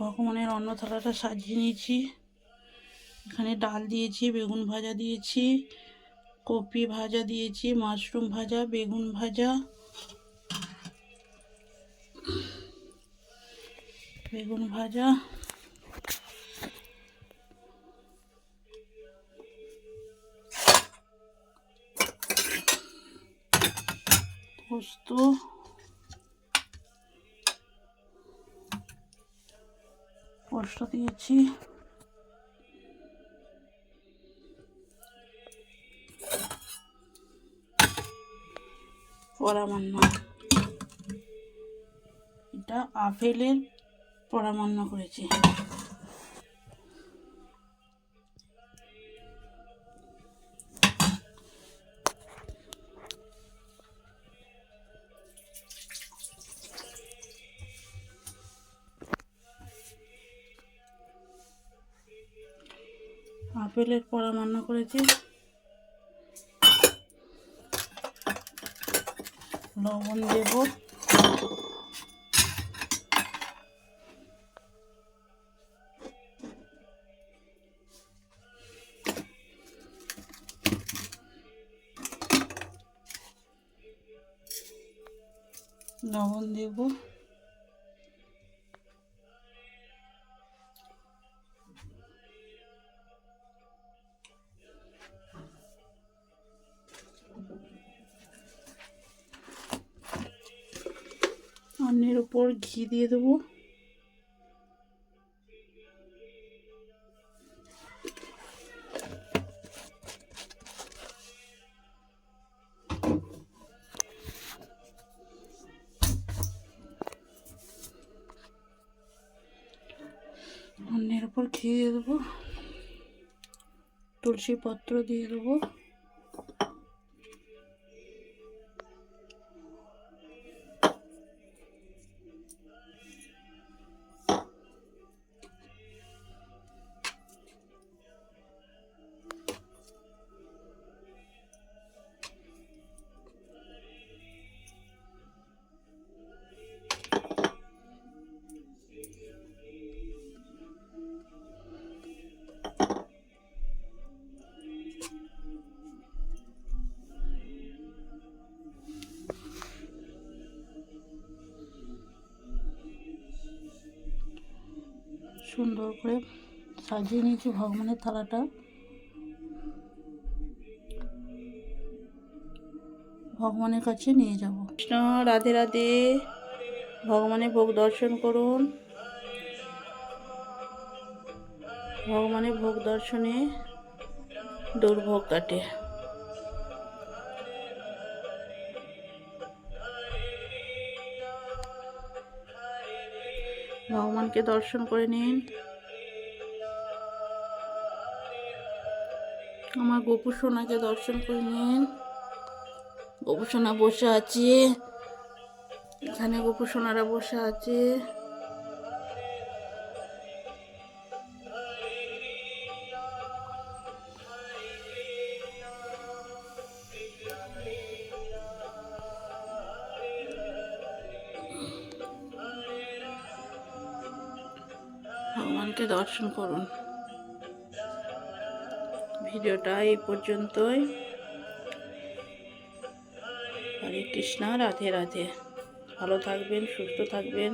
ভগবানের অন্ন থালাটা সাজিয়ে নিয়েছি। এখানে ডাল দিয়েছি, বেগুন ভাজা দিয়েছি, কপি ভাজা দিয়েছি, মাশরুম ভাজা, বেগুন ভাজা বেগুন ভাজা, পোস্ত পোস্ত দিয়েছি। পরামান্ন এটা আপেলের পরামান্ন করেছি। আপেলের পরামান্ন করেছি। লবণ দেব। লবণ দেব। উপর ঘি দিয়ে দেবো। অন্যের উপর ঘি দিয়ে দেবো। তুলসী পত্র দিয়ে দেবো। সুন্দর করে সাজিয়ে নিয়েছি ভগবানের থালাটা। ভগবানের কাছে নিয়ে যাব। কৃষ্ণ, রাধে রাধে। ভগবানের ভোগ দর্শন করুন। ভগবানের ভোগ দর্শনে দুর্ভোগ কাটে। ভগবানকে দর্শন করে নিন। আমার গোপু সোনাকে দর্শন করে নিন। গোপু সোনা বসে আছে। এখানে গোপু সোনারা বসে আছে। ভগবানকে দর্শন করুন। ভিডিওটা এই পর্যন্তই। হরে কৃষ্ণ রাধে রাধে। ভালো থাকবেন সুস্থ থাকবেন।